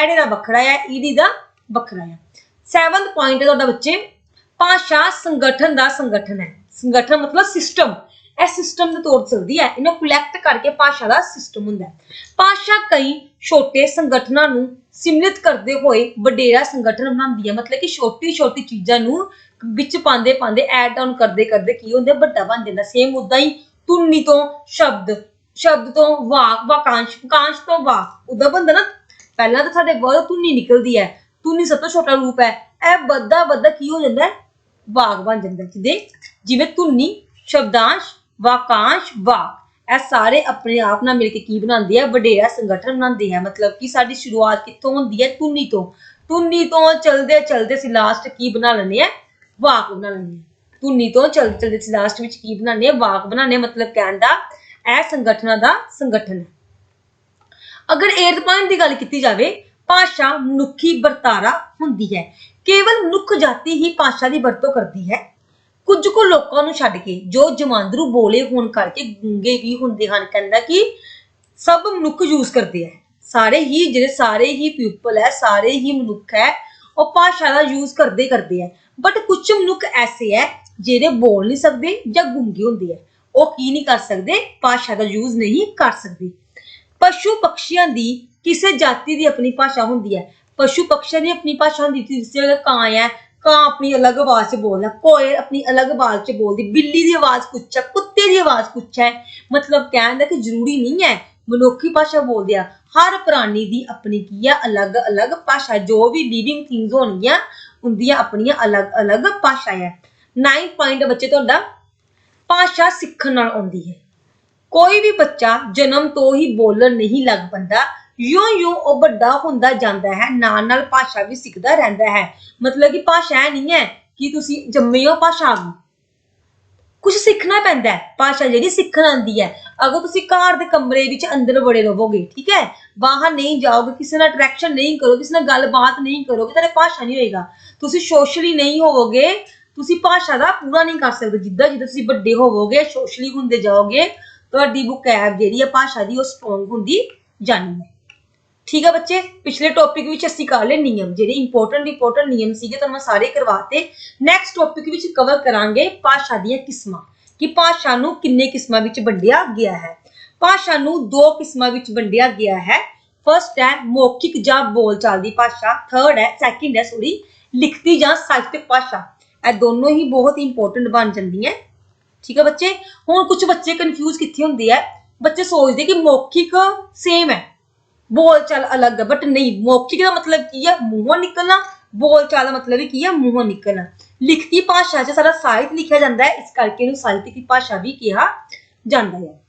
ਐੜੇ ਦਾ ਵੱਖਰਾ ਹੈ, ਈੜੀ ਦਾ ਵੱਖਰਾ ਹੈ। 7th ਪੁਆਇੰਟ ਹੈ ਤੁਹਾਡਾ ਬੱਚੇ, ਭਾਸ਼ਾ ਸੰਗਠਨ ਦਾ ਸੰਗਠਨ ਹੈ। ਸੰਗਠਨ ਮਤਲਬ ਸਿਸਟਮ ਇਹ ਸਿਸਟਮ ਦੇ ਤੌਰ ਚੱਲਦੀ ਹੈ, ਇਹਨੂੰ ਕਲੈਕਟ ਕਰਕੇ ਭਾਸ਼ਾ ਦਾ ਸਿਸਟਮ ਹੁੰਦਾ ਹੈ। ਭਾਸ਼ਾ ਕਈ ਛੋਟੇ ਸੰਗਠਨਾਂ ਨੂੰ ਸਿਮਰਿਤ ਕਰਦੇ ਹੋਏ ਵਡੇਰਾ ਸੰਗਠਨ ਬਣਾਉਂਦੀ ਹੈ। ਮਤਲਬ ਕਿ ਛੋਟੀ ਛੋਟੀ ਚੀਜ਼ਾਂ ਨੂੰ ਵਿੱਚ ਪਾਉਂਦੇ ਪਾਉਂਦੇ ਐਡ ਡਾਊਨ ਕਰਦੇ ਕਰਦੇ ਕੀ ਹੁੰਦਾ ਵੱਡਾ ਬਣ ਜਾਂਦਾ। ਸੇਮ ਉਦਾਂ ਹੀ ਧੁਨੀ ਤੋਂ ਸ਼ਬਦ ਸ਼ਬਦ ਤੋਂ ਵਾਕ, ਵਾਕਾਂਸ਼ ਵਾਕਾਂਸ਼ ਤੋਂ ਵਾਕ। ਉਦਾਂ ਬੰਦਾ ਨਾ, ਪਹਿਲਾਂ ਤਾਂ ਸਾਡੇ ਬਹੁਤ ਧੁਨੀ ਨਿਕਲਦੀ ਹੈ ਧੁਨੀ ਸਭ ਤੋਂ ਛੋਟਾ ਰੂਪ ਹੈ ਇਹ ਵੱਧਾ ਵੱਧਾ ਕੀ ਹੋ ਜਾਂਦਾ ਹੈ ਵਾਕ ਬਣ ਜਾਂਦਾ ਹੈ ਜਿਵੇਂ ਧੁਨੀ, ਸ਼ਬਦਾਂਸ਼, ਵਾਕਾਂਸ਼, ਵਾਕ। ਇਹ ਸਾਰੇ ਆਪਣੇ ਆਪ ਨਾਲ ਮਿਲ ਕੇ ਕੀ ਬਣਾਉਂਦੇ ਆ? ਵਡੇਰਾ ਸੰਗਠਨ ਬਣਾਉਂਦੇ ਆ। ਮਤਲਬ ਕਿ ਸਾਡੀ ਸ਼ੁਰੂਆਤ ਕਿੱਥੋਂ ਹੁੰਦੀ ਹੈ ਧੁਨੀ ਤੋਂ। ਧੁਨੀ ਤੋਂ ਚਲਦੇ ਚਲਦੇ ਸੀ ਲਾਸਟ ਕੀ ਬਣਾ ਲੈਂਦੇ ਆ? ਵਾਕ ਬਣਾ ਲੈਂਦੇ ਆ। ਧੁਨੀ ਤੋਂ ਚਲਦੇ ਚਲਦੇ ਸੀ ਲਾਸਟ ਵਿੱਚ ਕੀ ਬਣਾਉਂਦੇ ਆ? ਵਾਕ ਬਣਾਉਂਦੇ ਆ। ਮਤਲਬ ਕਹਿਣ ਦਾ ਇਹ ਸੰਗਠਨਾਂ ਦਾ ਸੰਗਠਨ ਹੈ। ਅਗਰ 8th ਦੀ ਗੱਲ ਕੀਤੀ ਜਾਵੇ, ਭਾਸ਼ਾ ਮਨੁੱਖੀ ਵਰਤਾਰਾ ਹੁੰਦੀ ਹੈ। ਕੇਵਲ ਮਨੁੱਖ ਜਾਤੀ ਹੀ ਭਾਸ਼ਾ ਦੀ ਵਰਤੋਂ ਕਰਦੀ ਹੈ। ਕੁਝ ਕੁ ਲੋਕਾਂ ਨੂੰ ਛੱਡ ਕੇ ਜੋ ਜਮਾਂਦਰੂ ਬੋਲੇ ਹੋਣ ਕਰਕੇ ਗੁੰਗੇ ਵੀ ਹੁੰਦੇ ਹਨ, ਕਹਿੰਦਾ ਕਿ ਸਭ ਮਨੁੱਖ ਯੂਜ਼ ਕਰਦੇ ਹੈ ਸਾਰੇ ਹੀ ਜਿਹੜੇ ਸਾਰੇ ਹੀ ਪੀਪਲ ਹੈ, ਸਾਰੇ ਹੀ ਮਨੁੱਖ ਹੈ, ਉਹ ਭਾਸ਼ਾ ਦਾ ਯੂਜ਼ ਕਰਦੇ ਕਰਦੇ ਹੈ ਬਟ ਕੁਝ ਮਨੁੱਖ ਐਸੇ ਹੈ ਜਿਹੜੇ ਬੋਲ ਨਹੀਂ ਸਕਦੇ ਜਾਂ ਗੁੰਗੇ ਹੁੰਦੇ ਹੈ ਉਹ ਕੀ ਨਹੀਂ ਕਰ ਸਕਦੇ, ਭਾਸ਼ਾ ਦਾ ਯੂਜ਼ ਨਹੀਂ ਕਰ ਸਕਦੇ। ਪਸ਼ੂ ਪਕਸ਼ੀਆਂ ਦੀ ਕਿਸੇ ਜਾਤੀ ਦੀ ਆਪਣੀ ਭਾਸ਼ਾ ਹੁੰਦੀ ਹੈ। ਪਸ਼ੂ ਪਕਸ਼ੀਆਂ ਦੀ ਆਪਣੀ ਭਾਸ਼ਾ ਹੁੰਦੀ ਸੀ ਜਿਸ ਕਾਂ ਹੈ, ਕਾਂ ਆਪਣੀ ਅਲੱਗ ਆਵਾਜ਼ 'ਚ ਬੋਲਦਾ ਕੋਇਲ ਆਪਣੀ ਅਲੱਗ ਆਵਾਜ਼ 'ਚ ਬੋਲਦੀ, ਬਿੱਲੀ ਦੀ ਆਵਾਜ਼ ਕੁਛ ਹੈ ਕੁੱਤੇ ਦੀ ਆਵਾਜ਼ ਕੁਛ ਹੈ ਮਤਲਬ ਕਹਿਣ ਦਾ ਕਿ ਜ਼ਰੂਰੀ ਨਹੀਂ ਹੈ, ਮਨੁੱਖੀ ਭਾਸ਼ਾ ਬੋਲਦੇ ਆ। ਹਰ ਪ੍ਰਾਣੀ ਦੀ ਆਪਣੀ ਕੀ ਹੈ ਅਲੱਗ-ਅਲੱਗ ਭਾਸ਼ਾ ਜੋ ਵੀ ਲਿਵਿੰਗ ਥਿੰਗਸ ਹੋਣਗੀਆਂ, ਉਹਦੀਆਂ ਆਪਣੀਆਂ ਅਲੱਗ-ਅਲੱਗ ਭਾਸ਼ਾ ਹੈ। 9 ਪੁਆਇੰਟ ਬੱਚੇ ਤੁਹਾਡਾ ਭਾਸ਼ਾ ਸਿੱਖਣ ਨਾਲ ਆਉਂਦੀ ਹੈ। ਕੋਈ ਵੀ ਬੱਚਾ ਜਨਮ ਤੋਂ ਹੀ ਬੋਲਣ ਨਹੀਂ ਲੱਗ ਪੈਂਦਾ। ਯੂੰ-ਯੂੰ ਉਹ ਵੱਡਾ ਹੁੰਦਾ ਜਾਂਦਾ ਹੈ, ਨਾਲ ਨਾਲ ਭਾਸ਼ਾ ਵੀ ਸਿੱਖਦਾ ਰਹਿੰਦਾ ਹੈ। ਮਤਲਬ ਕਿ ਭਾਸ਼ਾ ਇਹ ਨਹੀਂ ਹੈ ਕਿ ਤੁਸੀਂ ਜੰਮੇ ਹੋ ਭਾਸ਼ਾ ਆ ਗਈ। ਕੁਝ ਸਿੱਖਣਾ ਪੈਂਦਾ ਹੈ, ਭਾਸ਼ਾ ਜਿਹੜੀ ਸਿੱਖਣ ਆਉਂਦੀ ਹੈ। ਅਗਰ ਤੁਸੀਂ ਘਰ ਦੇ ਕਮਰੇ ਵਿੱਚ ਅੰਦਰ ਬੜੇ ਰਹੋਗੇ, ਠੀਕ ਹੈ? ਬਾਹਰ ਨਹੀਂ ਜਾਓਗੇ, ਕਿਸੇ ਨਾਲ ਅਟਰੈਕਸ਼ਨ ਨਹੀਂ ਕਰੋਗੇ, ਕਿਸੇ ਨਾਲ ਗੱਲਬਾਤ ਨਹੀਂ ਕਰੋਗੇ ਤਾਂ ਭਾਸ਼ਾ ਨਹੀਂ ਹੋਏਗਾ। ਤੁਸੀਂ ਸੋਸ਼ਲੀ ਨਹੀਂ ਹੋਵੋਗੇ ਤੁਸੀਂ ਭਾਸ਼ਾ ਦਾ ਪੂਰਾ ਨਹੀਂ ਕਰ ਸਕਦੇ ਜਿੱਦਾਂ ਜਿੱਦਾਂ ਤੁਸੀਂ ਵੱਡੇ ਹੋਵੋਗੇ, ਸੋਸ਼ਲੀ ਹੁੰਦੇ ਜਾਓਗੇ, ਤੁਹਾਡੀ ਵੋਕੈਬ ਜਿਹੜੀ ਹੈ ਭਾਸ਼ਾ ਦੀ ਉਹ ਸਟਰੋਂਗ ਹੁੰਦੀ ਜਾਣੀ ਹੈ। ਠੀਕ ਹੈ ਬੱਚੇ? ਪਿਛਲੇ ਟੌਪਿਕ ਵਿੱਚ ਅਸੀਂ ਕਰ ਲਏ ਨਿਯਮ, ਜਿਹੜੇ ਇੰਪੋਰਟੈਂਟ ਇੰਪੋਰਟੈਂਟ ਨਿਯਮ ਸੀਗੇ, ਤੁਹਾਨੂੰ ਮੈਂ ਸਾਰੇ ਕਰਵਾਤੇ। ਨੈਕਸਟ ਟੌਪਿਕ ਵਿੱਚ ਕਵਰ ਕਰਾਂਗੇ ਭਾਸ਼ਾ ਦੀਆਂ ਕਿਸਮਾਂ, ਕਿ ਭਾਸ਼ਾ ਨੂੰ ਕਿੰਨੇ ਕਿਸਮਾਂ ਵਿੱਚ ਵੰਡਿਆ ਗਿਆ ਹੈ। ਭਾਸ਼ਾ ਨੂੰ ਦੋ ਕਿਸਮਾਂ ਵਿੱਚ ਵੰਡਿਆ ਗਿਆ ਹੈ। ਫਰਸਟ ਹੈ ਮੌਖਿਕ ਜਾਂ ਬੋਲਚਾਲ ਦੀ ਭਾਸ਼ਾ ਥਰਡ ਹੈ ਸੈਕਿੰਡ ਹੈ ਸੋਰੀ ਲਿਖਤੀ ਜਾਂ ਸਾਹਿਤਕ ਭਾਸ਼ਾ। ਇਹ ਦੋਨੋਂ ਹੀ ਬਹੁਤ ਇੰਪੋਰਟੈਂਟ ਬਣ ਜਾਂਦੀਆਂ। ਠੀਕ ਹੈ ਬੱਚੇ? ਹੁਣ ਕੁਝ ਬੱਚੇ ਕਨਫਿਊਜ਼ ਕਿੱਥੇ ਹੁੰਦੇ ਆ? ਬੱਚੇ ਸੋਚਦੇ ਕਿ ਮੌਖਿਕ ਸੇਮ ਹੈ। ਬੋਲ ਚਾਲ ਅਲੱਗ ਹੈ ਬਟ ਨਹੀਂ, ਮੌਖਿਕ ਦਾ ਮਤਲਬ ਕੀ ਹੈ ਮੂੰਹੋਂ ਨਿਕਲਣਾ। ਬੋਲ ਚਾਲ ਦਾ ਮਤਲਬ ਵੀ ਕੀ ਹੈ ਮੂੰਹੋਂ ਨਿਕਲਣਾ। ਲਿਖਤੀ ਭਾਸ਼ਾ 'ਚ ਸਾਰਾ ਸਾਹਿਤ ਲਿਖਿਆ ਜਾਂਦਾ ਹੈ। ਇਸ ਕਰਕੇ ਇਹਨੂੰ ਸਾਹਿਤਕ ਭਾਸ਼ਾ ਵੀ ਕਿਹਾ ਜਾਂਦਾ ਹੈ।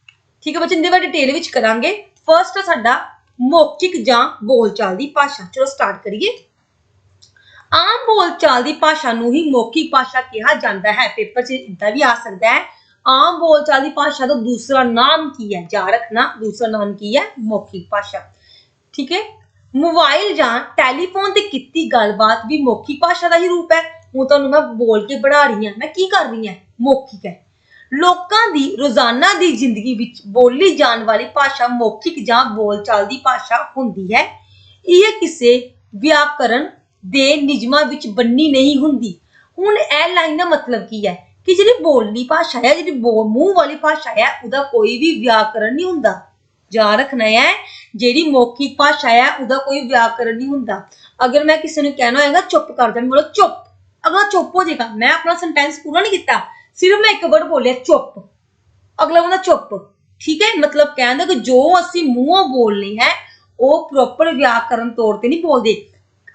ਠੀਕ ਹੈ ਬੱਚੇ? ਇਹਦੇ ਬਾਰੇ ਡਿਟੇਲ ਵਿੱਚ ਕਰਾਂਗੇ। ਫਰਸਟ ਸਾਡਾ ਮੌਖਿਕ ਜਾਂ ਬੋਲਚਾਲ ਦੀ ਭਾਸ਼ਾ। ਚਲੋ ਸਟਾਰਟ ਕਰੀਏ। ਆਮ ਬੋਲਚਾਲ ਦੀ ਭਾਸ਼ਾ ਨੂੰ ਹੀ ਮੌਖਿਕ ਭਾਸ਼ਾ ਕਿਹਾ ਜਾਂਦਾ ਹੈ। ਪੇਪਰ 'ਚ ਇਦਾਂ ਵੀ ਆ ਸਕਦਾ ਹੈ, ਆਮ ਬੋਲਚਾਲ ਦੀ ਭਾਸ਼ਾ ਦਾ ਦੂਸਰਾ ਨਾਮ ਕੀ ਹੈ? ਜਾ ਰੱਖਣਾ, ਦੂਸਰਾ ਨਾਮ ਕੀ ਹੈ? ਮੌਖਿਕ ਭਾਸ਼ਾ। ਠੀਕ ਹੈ? ਮੋਬਾਈਲ ਜਾਂ ਟੈਲੀਫੋਨ ਤੇ ਕੀਤੀ ਗੱਲਬਾਤ ਵੀ ਮੌਖਿਕ ਭਾਸ਼ਾ ਦਾ ਹੀ ਰੂਪ ਹੈ। ਹੁਣ ਤੁਹਾਨੂੰ ਮੈਂ ਬੋਲ ਕੇ ਪੜ੍ਹਾ ਰਹੀ ਹਾਂ। ਮੈਂ ਕੀ ਕਰ ਰਹੀ ਹਾਂ? ਮੌਖਿਕ ਹੈ। ਲੋਕਾਂ ਦੀ, ਰੋਜ਼ਾਨਾ ਦੀ ਜ਼ਿੰਦਗੀ ਵਿੱਚ ਬੋਲੀ ਜਾਣ ਵਾਲੀ ਭਾਸ਼ਾ ਮੌਖਿਕ ਜਾਂ ਬੋਲਚਾਲ ਦੀ ਭਾਸ਼ਾ ਹੁੰਦੀ ਹੈ। ਇਹ ਕਿਸੇ ਵਿਆਕਰਨ ਦੇ ਨਿਯਮਾਂ ਵਿੱਚ ਬੰਨੀ ਨਹੀਂ ਹੁੰਦੀ। ਹੁਣ ਇਹ ਲਾਈਨ ਦਾ ਮਤਲਬ ਕੀ ਹੈ? ਕਿ ਜਿਹੜੀ ਬੋਲਣੀ ਭਾਸ਼ਾ ਹੈ, ਜਿਹੜੀ ਮੂੰਹ ਵਾਲੀ ਭਾਸ਼ਾ ਹੈ, ਉਹਦਾ ਕੋਈ ਵੀ ਵਿਆਕਰਣ ਨਹੀਂ ਹੁੰਦਾ। ਜਾ ਰੱਖਣਾ ਹੈ, ਜਿਹੜੀ ਮੌਖਿਕ ਭਾਸ਼ਾ ਹੈ, ਉਹਦਾ ਕੋਈ ਵਿਆਕਰਣ ਨਹੀਂ ਹੁੰਦਾ। ਅਗਰ ਮੈਂ ਕਿਸੇ ਨੂੰ ਕਹਿਣਾ ਹੋਏਗਾ, ਚੁੱਪ ਕਰ ਜਾ, ਬੋਲੋ, ਚੁੱਪ। ਅਗਲਾ ਚੁੱਪ ਹੋ ਜਾਏਗਾ। ਮੈਂ ਆਪਣਾ ਸੈਂਟੈਂਸ ਪੂਰਾ ਨਹੀਂ ਕੀਤਾ। ਸਿਰਫ ਮੈਂ ਇੱਕ ਵਰਡ ਬੋਲਿਆ, ਚੁੱਪ। ਅਗਲਾ ਬੰਦਾ ਚੁੱਪ। ਠੀਕ ਹੈ? ਮਤਲਬ ਕਹਿੰਦਾ ਕਿ ਜੋ ਅਸੀਂ ਮੂੰਹੋਂ ਬੋਲਨੀ ਹੈ, ਉਹ ਪ੍ਰੋਪਰ ਵਿਆਕਰਨ ਤੌਰ ਤੇ ਨਹੀਂ ਬੋਲਦੇ।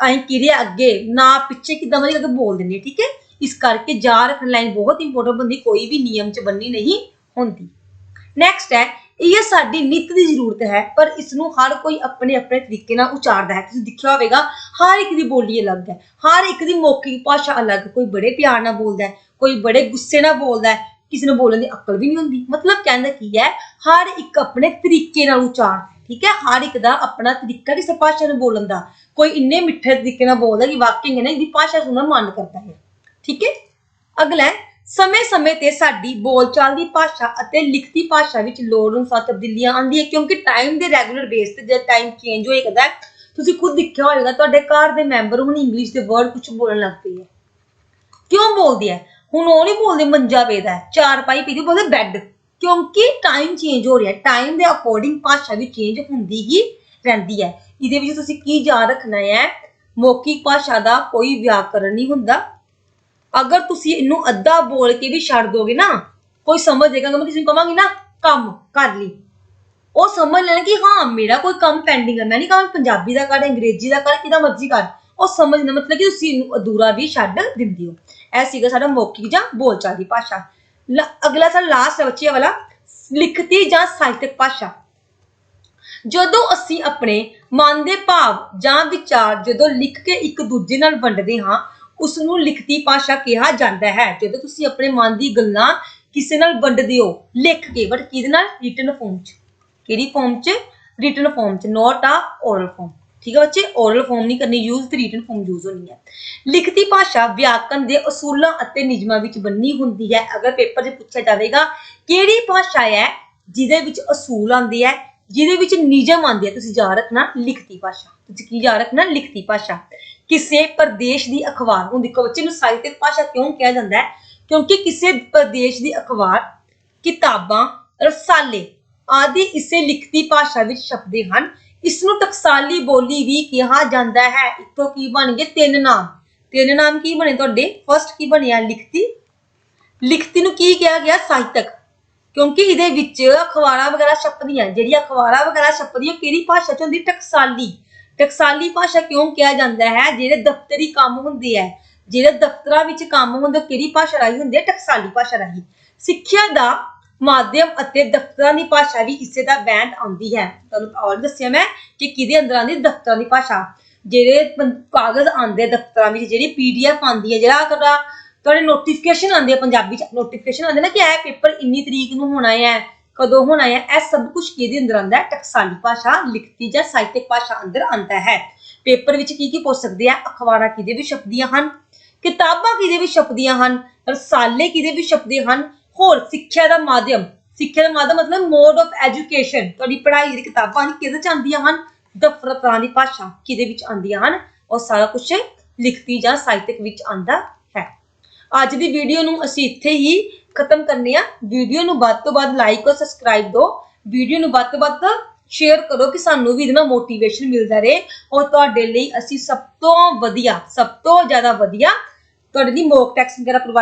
ਅਸੀਂ ਕਿਰਿਆ ਅੱਗੇ? ਨਾ ਪਿੱਛੇ ਕਿਦਾਂ ਮਰਜ਼ੀ ਕਰਕੇ ਬੋਲ ਦਿੰਦੇ ਠੀਕ ਹੈ? ਇਸ ਕਰਕੇ ਜਾ ਰੱਖਣ ਲਾਈਨ ਬਹੁਤ ਇੰਪੋਰਟੈਂਟ ਹੁੰਦੀ ਕੋਈ ਵੀ ਨਿਯਮ ਚ ਬੰਨੀ ਨਹੀਂ ਹੁੰਦੀ। ਨੈਕਸਟ ਹੈ, ਇਹ ਸਾਡੀ ਨਿੱਤ ਦੀ ਜ਼ਰੂਰਤ ਹੈ, ਪਰ ਇਸ ਨੂੰ ਹਰ ਕੋਈ ਆਪਣੇ ਆਪਣੇ ਤਰੀਕੇ ਨਾਲ ਉਚਾਰਦਾ ਹੈ। ਤੁਸੀਂ ਦੇਖਿਆ ਹੋਵੇਗਾ, ਹਰ ਇੱਕ ਦੀ ਬੋਲੀ ਅਲੱਗ ਹੈ, ਹਰ ਇੱਕ ਦੀ ਮੌਖਿਕ ਭਾਸ਼ਾ ਅਲੱਗ, ਕੋਈ ਬੜੇ ਪਿਆਰ ਨਾਲ ਬੋਲਦਾ ਹੈ, ਕੋਈ ਬੜੇ ਗੁੱਸੇ ਨਾਲ ਬੋਲਦਾ ਹੈ, ਕਿਸੇ ਨੂੰ ਬੋਲਣ ਦੀ ਅਕਲ ਵੀ ਨਹੀਂ ਹੁੰਦੀ। ਮਤਲਬ ਕਹਿੰਦਾ ਕੀ ਹੈ, ਹਰ ਇੱਕ ਆਪਣੇ ਤਰੀਕੇ ਨਾਲ ਉਚਾਰਦਾ ਠੀਕ ਹੈ? ਹਰ ਇੱਕ ਦਾ ਆਪਣਾ ਤਰੀਕਾ ਕਿਸੇ ਭਾਸ਼ਾ ਨੂੰ ਬੋਲਣ ਦਾ। ਕੋਈ ਇੰਨੇ ਮਿੱਠੇ ਤਰੀਕੇ ਨਾਲ ਬੋਲਦਾ ਕਿ ਵਾਕਈ ਇਹਨੇ ਇਹਦੀ ਭਾਸ਼ਾ ਸੁਣਨ ਮਨ ਕਰਦਾ ਹੈ। ਠੀਕ ਹੈ? ਅਗਲਾ ਸਮੇਂ-ਸਮੇਂ ਤੇ ਸਾਡੀ ਬੋਲਚਾਲ ਦੀ ਭਾਸ਼ਾ ਅਤੇ ਲਿਖਤੀ ਭਾਸ਼ਾ ਵਿੱਚ ਲੋੜ ਅਨੁਸਾਰ ਤਬਦੀਲੀਆਂ ਆਉਂਦੀਆਂ ਕਿਉਂਕਿ ਟਾਈਮ ਦੇ ਰੈਗੂਲਰ ਬੇਸ ਤੇ ਜਦ ਟਾਈਮ ਚੇਂਜ ਹੋਏ ਕਰਦਾ ਤੁਸੀਂ ਖੁਦ ਦੇਖਿਆ ਹੋਵੇਗਾ, ਤੁਹਾਡੇ ਘਰ ਦੇ ਮੈਂਬਰ ਹੁਣ ਇੰਗਲਿਸ਼ ਦੇ ਵਰਡ ਕੁਝ ਬੋਲਣ ਲੱਗ ਪਏ ਹੈ। ਕਿਉਂ ਬੋਲਦੇ ਹੈ? ਹੁਣ ਉਹ ਨਹੀਂ ਬੋਲਦੇ ਮੰਜਾ ਪੇਦਾ ਚਾਰ ਪਾਈ ਪੀਦੀ ਬੋਲਦੇ ਬੈੱਡ ਕਿਉਂਕਿ ਟਾਈਮ ਚੇਂਜ ਹੋ ਰਿਹਾ ਟਾਈਮ ਦੇ ਅਕੋਰਡਿੰਗ ਭਾਸ਼ਾ ਵੀ ਚੇਂਜ ਹੁੰਦੀ ਹੀ ਰਹਿੰਦੀ ਹੈ। ਇਹਦੇ ਵਿੱਚ ਤੁਸੀਂ ਕੀ ਯਾਦ ਰੱਖਣਾ ਹੈ? ਮੌਖਿਕ ਭਾਸ਼ਾ ਦਾ ਕੋਈ ਵਿਆਕਰਨ ਨਹੀਂ ਹੁੰਦਾ। ਅਗਰ ਤੁਸੀਂ ਇਹਨੂੰ ਅੱਧਾ ਬੋਲ ਕੇ ਵੀ ਛੱਡ ਦੋਗੇ ਨਾ, ਕੋਈ ਸਮਝ ਜਾਏਗਾ ਮੈਂ ਕਿਸੇ ਨੂੰ ਕਹਾਂਗੀ ਨਾ, ਕੰਮ ਕਰ ਲਈ। ਉਹ ਸਮਝ ਲੈਣ ਕਿ ਹਾਂ, ਮੇਰਾ ਕੋਈ ਕੰਮ ਪੈਂਡਿੰਗ ਹੈ। ਮੈਂ ਨਹੀਂ ਕਹਾਂ ਪੰਜਾਬੀ ਦਾ ਕਰ, ਅੰਗਰੇਜ਼ੀ ਦਾ ਕਰ, ਕਿਹਦਾ ਮਰਜ਼ੀ ਕਰ। ਉਹ ਸਮਝਣਾ ਮਤਲਬ ਕਿ ਤੁਸੀਂ ਇਹਨੂੰ ਅਧੂਰਾ ਵੀ ਛੱਡ ਦਿੰਦੇ ਹੋ। ਇਹ ਸੀਗਾ ਸਾਡਾ ਮੌਖਿਕ ਜਾਂ ਬੋਲਚਾਲ ਦੀ ਭਾਸ਼ਾ। ਲ- ਅਗਲਾ ਸਾਲ ਲਾਸਟ ਹੈ ਵਾਲਾ, ਲਿਖਤੀ ਜਾਂ ਸਾਹਿਤਕ ਭਾਸ਼ਾ। ਜਦੋਂ ਅਸੀਂ ਆਪਣੇ ਮਨ ਦੇ ਭਾਵ ਜਾਂ ਵਿਚਾਰ ਜਦੋਂ ਲਿਖ ਕੇ ਇੱਕ ਦੂਜੇ ਨਾਲ ਵੰਡਦੇ ਹਾਂ ਉਸ ਨੂੰ ਲਿਖਤੀ ਭਾਸ਼ਾ ਕਿਹਾ ਜਾਂਦਾ ਹੈ। ਜਦੋਂ ਤੁਸੀਂ ਆਪਣੇ ਮਨ ਦੀ ਗੱਲਾਂ ਕਿਸੇ ਨਾਲ ਵੰਡਦੇ ਹੋ, ਲਿਖ ਕੇ ਬਟ ਕਿਹਦੇ ਨਾਲ? ਰਿਟਨ ਫਾਰਮ 'ਚ। ਕਿਹੜੀ ਫਾਰਮ 'ਚ? ਰਿਟਨ ਫਾਰਮ 'ਚ ਨੋਟ ਆ oral ਫਾਰਮ ਠੀਕ ਹੈ ਬੱਚੇ? Oral ਫਾਰਮ ਨਹੀਂ ਕਰਨੀ ਯੂਜ਼ ਤੇ written ਫਾਰਮ ਯੂਜ਼ ਹੋਣੀ ਹੈ ਲਿਖਤੀ ਭਾਸ਼ਾ ਵਿਆਕਰਨ ਦੇ ਅਸੂਲਾਂ ਅਤੇ ਨਿਯਮਾਂ ਵਿੱਚ ਬੰਨੀ ਹੁੰਦੀ ਹੈ। ਅਗਰ ਪੇਪਰ 'ਚ ਪੁੱਛਿਆ ਜਾਵੇਗਾ, ਕਿਹੜੀ ਭਾਸ਼ਾ ਹੈ ਜਿਹਦੇ ਵਿੱਚ ਅਸੂਲ ਆਉਂਦੇ ਹੈ ਜਿਹਦੇ ਵਿੱਚ ਨਿਯਮ ਆਉਂਦੇ ਆ, ਤੁਸੀਂ ਯਾਦ ਰੱਖਣਾ ਲਿਖਤੀ ਭਾਸ਼ਾ। ਤੁਸੀਂ ਕੀ ਯਾਦ ਰੱਖਣਾ? ਲਿਖਤੀ ਭਾਸ਼ਾ। ਕਿਸੇ ਪ੍ਰਦੇਸ਼ ਦੀ ਅਖਬਾਰ, ਹੁਣ ਦੇਖੋ ਬੱਚੇ ਨੂੰ ਸਾਹਿਤਕ ਭਾਸ਼ਾ ਕਿਉਂ ਕਿਹਾ ਜਾਂਦਾ ਹੈ? ਕਿਉਂਕਿ ਕਿਸੇ ਪ੍ਰਦੇਸ਼ ਦੀ ਅਖਬਾਰ, ਕਿਤਾਬਾਂ, ਰਸਾਲੇ ਆਦਿ ਇਸੇ ਲਿਖਤੀ ਭਾਸ਼ਾ ਵਿੱਚ ਛਪਦੇ ਹਨ। ਇਸ ਨੂੰ ਟਕਸਾਲੀ ਬੋਲੀ ਵੀ ਕਿਹਾ ਜਾਂਦਾ ਹੈ। ਇੱਥੋਂ ਕੀ ਬਣ ਗਏ? ਤਿੰਨ ਨਾਮ। ਤਿੰਨ ਨਾਮ ਕੀ ਬਣੇ ਤੁਹਾਡੇ? ਫਸਟ ਕੀ ਬਣਿਆ? ਲਿਖਤੀ। ਲਿਖਤੀ ਨੂੰ ਕੀ ਕਿਹਾ ਗਿਆ? ਸਾਹਿਤਕ। ਕਿਉਂਕਿ ਇਹਦੇ ਵਿੱਚ ਅਖਬਾਰਾਂ ਵਗੈਰਾ ਛਪਦੀਆਂ। ਜਿਹੜੀਆਂ ਅਖਬਾਰਾਂ ਵਗੈਰਾ ਛਪਦੀਆਂ ਕਿਹੜੀ ਭਾਸ਼ਾ ਚ ਹੁੰਦੀ? ਟਕਸਾਲੀ। ਟਕਸਾਲੀ ਭਾਸ਼ਾ ਕਿਉਂ ਕਿਹਾ ਜਾਂਦਾ ਹੈ? ਜਿਹੜੇ ਦਫ਼ਤਰੀ ਕੰਮ ਹੁੰਦੇ ਹੈ, ਜਿਹੜੇ ਦਫ਼ਤਰਾਂ ਵਿੱਚ ਕੰਮ ਹੁੰਦੇ, ਉਹ ਕਿਹੜੀ ਭਾਸ਼ਾ ਰਾਹੀਂ ਹੁੰਦੇ? ਆ? ਟਕਸਾਲੀ ਭਾਸ਼ਾ ਰਾਹੀਂ। ਸਿੱਖਿਆ ਦਾ ਮਾਧਿਅਮ ਅਤੇ ਦਫ਼ਤਰਾਂ ਦੀ ਭਾਸ਼ਾ ਵੀ ਇਸੇ ਦਾ ਬੈਂਡ ਆਉਂਦੀ ਹੈ। ਤੁਹਾਨੂੰ ਔਰ ਦੱਸਿਆ ਮੈਂ ਕਿ ਕਿਹਦੇ ਅੰਦਰ ਆਉਂਦੀ ਦਫ਼ਤਰਾਂ ਦੀ ਭਾਸ਼ਾ? ਜਿਹੜੇ ਪੰ- ਕਾਗਜ਼ ਆਉਂਦੇ ਦਫ਼ਤਰਾਂ ਵਿੱਚ, ਜਿਹੜੀ ਪੀਡੀਐਫ ਆਉਂਦੀ ਹੈ, ਜਿਹੜਾ ਤੁਹਾਡਾ, ਤੁਹਾਡੇ ਨੋਟੀਫਿਕੇਸ਼ਨ ਆਉਂਦੇ ਆ ਪੰਜਾਬੀ ਚ। ਨੋਟੀਫਿਕੇਸ਼ਨ ਆਉਂਦੇ ਨਾ ਕਿ ਇਹ ਪੇਪਰ ਇੰਨੀ ਤਰੀਕ ਨੂੰ ਹੋਣਾ ਹੈ, ਕਦੋਂ ਹੋਣਾ ਹੈ, ਇਹ ਸਭ ਕੁਝ ਕਿਹਦੇ ਅੰਦਰ ਆਉਂਦਾ ਹੈ? ਟਕਸਾਲੀ ਭਾਸ਼ਾ, ਲਿਖਤੀ ਜਾਂ ਸਾਹਿਤਿਕ ਭਾਸ਼ਾ ਅੰਦਰ ਆਉਂਦਾ ਹੈ। ਪੇਪਰ ਵਿੱਚ ਕੀ ਕੀ ਪੁੱਛ ਸਕਦੇ ਆ? ਅਖਬਾਰਾਂ ਕਿਹਦੇ ਵੀ ਛਪਦੀਆਂ ਹਨ? ਕਿਤਾਬਾਂ ਕਿਹਦੇ ਵੀ ਛਪਦੀਆਂ ਹਨ? ਰਸਾਲੇ ਕਿਹਦੇ ਵੀ ਛਪਦੇ ਹਨ? ਹੋਰ ਸਿੱਖਿਆ ਦਾ ਮਾਧਿਅਮ। ਸਿੱਖਿਆ ਦਾ ਮਾਧਿਅਮ ਮਤਲਬ ਮੋਡ ਆਫ ਐਜੂਕੇਸ਼ਨ ਤੁਹਾਡੀ ਪੜ੍ਹਾਈ ਦੀ ਕਿਤਾਬਾਂ ਨੇ ਕਿਹਦੇ ਚ ਆਉਂਦੀਆਂ ਹਨ? ਦਫ਼ਤਰਾਂ ਦੀ ਭਾਸ਼ਾ ਕਿਹਦੇ ਵਿੱਚ ਆਉਂਦੀਆਂ ਹਨ? ਉਹ ਸਾਰਾ ਕੁਝ ਲਿਖਤੀ ਜਾਂ ਸਾਹਿਤਕ ਵਿੱਚ ਆਉਂਦਾ ਹੈ। ਅੱਜ ਦੀ ਵੀਡੀਓ ਨੂੰ ਅਸੀਂ ਇੱਥੇ ਹੀ ਖਤਮ ਕਰਨੇ ਆ ਵੀਡੀਓ ਨੂੰ ਵੱਧ ਤੋਂ ਵੱਧ ਲਾਈਕ ਔਰ ਸਬਸਕ੍ਰਾਈਬ ਦਿਓ। ਵੀਡੀਓ ਨੂੰ ਵੱਧ ਤੋਂ ਵੱਧ ਸ਼ੇਅਰ ਕਰੋ ਕਿ ਸਾਨੂੰ ਵੀ ਇਹਦੇ ਨਾਲ ਮੋਟੀਵੇਸ਼ਨ ਮਿਲਦਾ ਰਹੇ। ਔਰ ਤੁਹਾਡੇ ਲਈ ਅਸੀਂ ਸਭ ਤੋਂ ਵਧੀਆ, ਸਭ ਤੋਂ ਜ਼ਿਆਦਾ ਵਧੀਆ ਤੁਹਾਡੇ ਲਈ ਮੋਕ ਟੈਕਸ ਵਗੈਰਾ ਪ੍ਰੋਵਾਈਡ